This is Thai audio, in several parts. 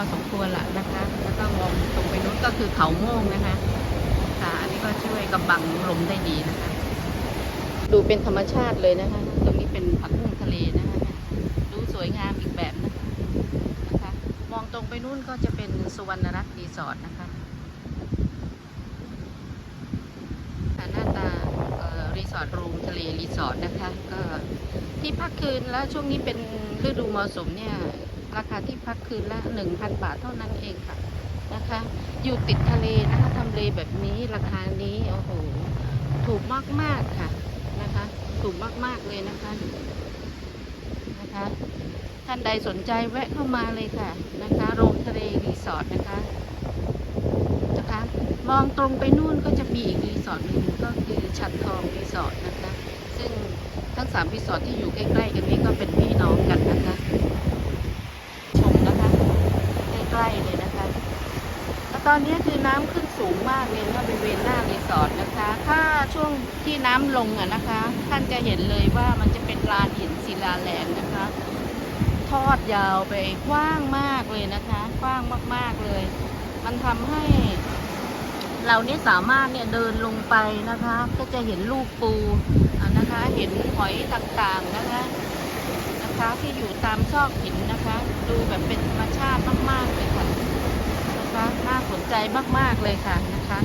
อสมควรละนะคะ แล้วก็มองตรงไปนู้นก็คือเขาโม่งนะคะค่ะอันนี้ก็ช่วยกำบังลมได้ดีนะคะ ดูเป็นธรรมชาติเลยนะคะ ตรงนี้เป็นผักบุ้งทะเลนะคะ ดูสวยงามอีกแบบนะคะนะคะ มองตรงไปนู่นก็จะเป็นสุวรรณรัตน์รีสอร์ทนะคะหน้าตารีสอร์ทรูมทะเลรีสอร์ทนะคะ ก็ที่พักคืนแล้วช่วงนี้เป็นฤดูมรสุมเนี่ย ราคาที่พักคืนละ 1,000 บาทเท่านั้นเองค่ะนะคะ อยู่ติดทะเลนะคะทำเลแบบนี้ราคานี้โอ้โหถูกมากๆค่ะนะคะ ถูกมากๆเลยนะคะนะคะ ท่านใดสนใจแวะเข้ามาเลยค่ะนะคะโรงทะเลรีสอร์ทนะคะนะคะมองตรงไปนู่นก็จะมีอีกรีสอร์ทหนึ่งก็คือชัดทองรีสอร์ทนะคะ ซึ่งทั้งสามรีสอร์ทที่อยู่ใกล้ๆกันนี้ก็เป็นพี่น้องกันนะคะ ชมนะคะใกล้ๆเลยนะคะแล้วต อนนี้คือน้ำขึ้นสูงมากเลยนะบริเวณหน้ารีสอร์ทนะคะ ถ้าช่วงที่น้ำลงอะนะคะ ท่านจะเห็นเลยว่ามันจะเป็นลานหินศิลาแรงนะคะ ทอดยาวไปกว้างมากเลยนะคะกว้างมากๆเลย มันทำให้ เราเนี่ยสามารถเนี่ยเดินลงไปนะคะ ก็จะเห็นลูกปูะนะคะ เห็นหอยต่างๆนะคะ นะคะที่อยู่ตามซอกหินนะคะ ดูแบบเป็นธรรมชาติมากๆเลยค่ะนะคะน่าสน ใจมากๆเลยค่ะนะคะ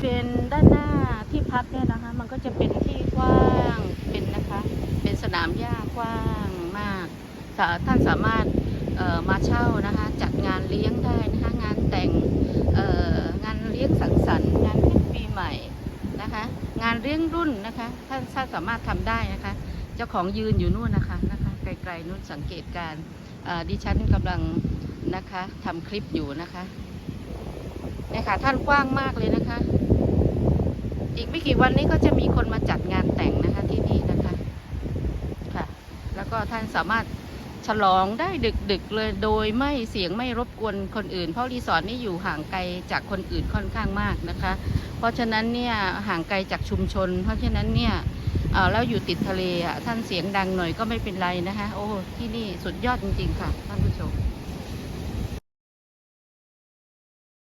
เป็นด้านหน้าที่พักเนี่ยนะคะ มันก็จะเป็นที่กว้างเป็นนะคะ เป็นสนามหญ้ากว้างมากท่านสามารถมาเช่านะคะ จัดงานเลี้ยงได้นะคะ งานแต่งงานเลี้ยงสังสรรค์งานขึ้นปีใหม่นะคะ งานเลี้ยงรุ่นนะคะท่านท่านสามารถทำได้นะคะ เจ้าของยืนอยู่นู่นนะคะนะคะ ไกลๆนู่นสังเกตการดิฉันกำลังนะคะทำคลิปอยู่นะคะเนี่ยค่ะท่านกว้างมากเลยนะคะ อีกไม่กี่วันนี้ก็จะมีคนมาจัดงานแต่งนะคะที่นี่นะคะค่ะ แล้วก็ท่านสามารถฉลองได้ดึกๆเลยโดยไม่เสียงไม่รบกวนคนอื่น เพราะรีสอร์ทนี่อยู่ห่างไกลจากคนอื่นค่อนข้างมากนะคะ เพราะฉะนั้นเนี่ยห่างไกลจากชุมชน เพราะฉะนั้นเนี่ยเออแล้วอยู่ติดทะเลอะท่านเสียงดังหน่อยก็ไม่เป็นไรนะคะโอ้ที่นี่สุดยอดจริงๆค่ะท่านผู้ชม